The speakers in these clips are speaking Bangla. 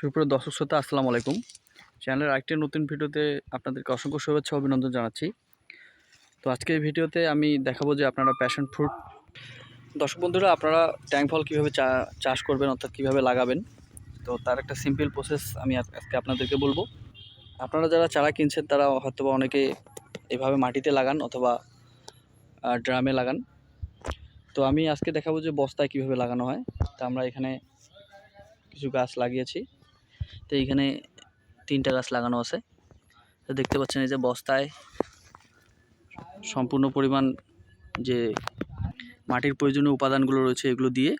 সুপ্রিয় দর্শক শ্রোতা, আসসালামু আলাইকুম। চ্যানেলের আরেকটি নতুন ভিডিওতে আপনাদেরকে অসংখ্য শুভেচ্ছা, অভিনন্দন জানাচ্ছি। তো আজকের ভিডিওতে আমি দেখাবো যে আপনারা প্যাশন ফ্রুট দর্শক বন্ধুরা, আপনারা ট্যাঙ্ক ফল কীভাবে চাষ করবেন, অর্থাৎ কীভাবে লাগাবেন? তো তার একটা সিম্পল প্রসেস আমি আজ- আজকে আপনাদেরকে বলব। আপনারা যারা চারা কিনছেন, তারা হয়তো বা অনেকে এভাবে মাটিতে লাগান অথবা ড্রামে লাগান। তো আমি আজকে দেখাবো যে বস্তায় কীভাবে লাগানো হয়। তা আমরা এখানে কিছু গাছ লাগিয়েছি। তো এইখানে তিনটা গাছ লাগানো আছে। তো দেখতে পাচ্ছেন এই যে বস্তায় সম্পূর্ণ পরিমাণ যে মাটির প্রয়োজনীয় উপাদানগুলো রয়েছে এগুলো দিয়ে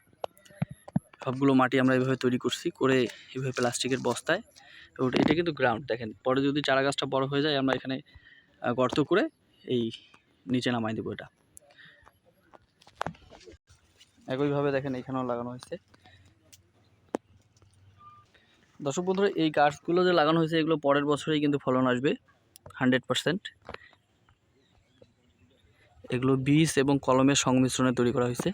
সবগুলো মাটি আমরা এভাবে তৈরি করছি, করে এভাবে প্লাস্টিকের বস্তায়। ওটা এটা কিন্তু গ্রাউন্ড দেখেন। পরে যদি চারা গাছটা বড় হয়ে যায়, আমরা এখানে গর্ত করে এই নিচে নামাই দেবো এটা। একইভাবে দেখেন এখানেও লাগানো হয়েছে। দর্শক বন্ধুরা, এই গাছগুলো যে লাগানো হয়েছে, এগুলো পরের বছরেই কিন্তু ফলন আসবে, হান্ড্রেড পারসেন্ট। এগুলো বীজ এবং কলমের সংমিশ্রণে তৈরি করা হয়েছে।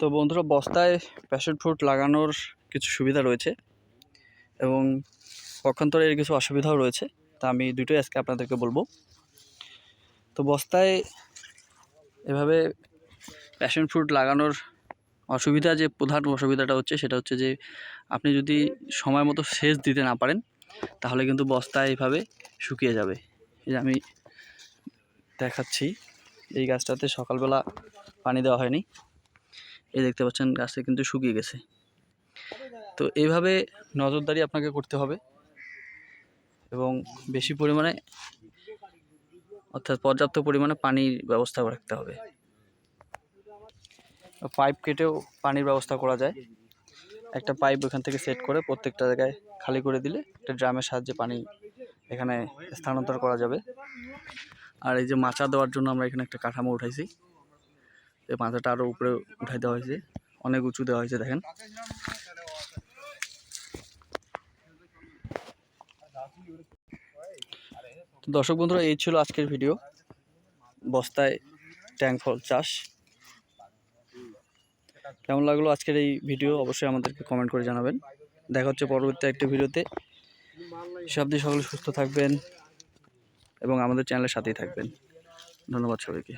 তো বন্ধুরা, বস্তায় প্যাশন ফ্রুট লাগানোর কিছু সুবিধা রয়েছে এবং পক্ষান্তরে এর কিছু অসুবিধাও রয়েছে, তা আমি দুটোই আজকে আপনাদেরকে বলব। তো বস্তায় এভাবে প্যাশন ফ্রুট লাগানোর অসুবিধা যে প্রধান অসুবিধাটা হচ্ছে, সেটা হচ্ছে যে আপনি যদি সময় মতো সেচ দিতে না পারেন, তাহলে কিন্তু বস্তায় এভাবে শুকিয়ে যাবে। এই যে আমি দেখাচ্ছি, এই গাছটাতে সকালবেলা পানি দেওয়া হয়নি। এই দেখতে পাচ্ছেন গাছটা কিন্তু শুকিয়ে গেছে। তো এইভাবে নজরদারি আপনাকে করতে হবে। এবং বেশি পরিমাণে অর্থাৎ পর্যাপ্ত পরিমাণে পানির ব্যবস্থা রাখতে হবে। পাইপ কেটেও পানির ব্যবস্থা করা যায়। একটা পাইপ ওখান থেকে সেট করে প্রত্যেকটা জায়গায় খালি করে দিলে একটা ড্রামের সাহায্যে পানি এখানে স্থানান্তর করা যাবে। আর এই যে মাচা দেওয়ার জন্য আমরা এখানে একটা কাঠামো উঠাইছি। এই মাচাটা আরও উপরে উঠাই দেওয়া হয়েছে। অনেক উঁচু দেওয়া হয়েছে, দেখেন। দর্শক বন্ধুরা, এই ছিল আজকের ভিডিও। বস্তায় ট্যাঙ্ক ফল চাষ। কেমন লাগল আজকের এই ভিডিও? অবশ্যই আমাদেরকে কমেন্ট করে জানাবেন। দেখা হচ্ছে পরবর্তী একটা ভিডিওতে। সব দিয়ে সকলে সুস্থ থাকবেন এবং আমাদের চ্যানেলের সাথেই থাকবেন। ধন্যবাদ সবাইকে।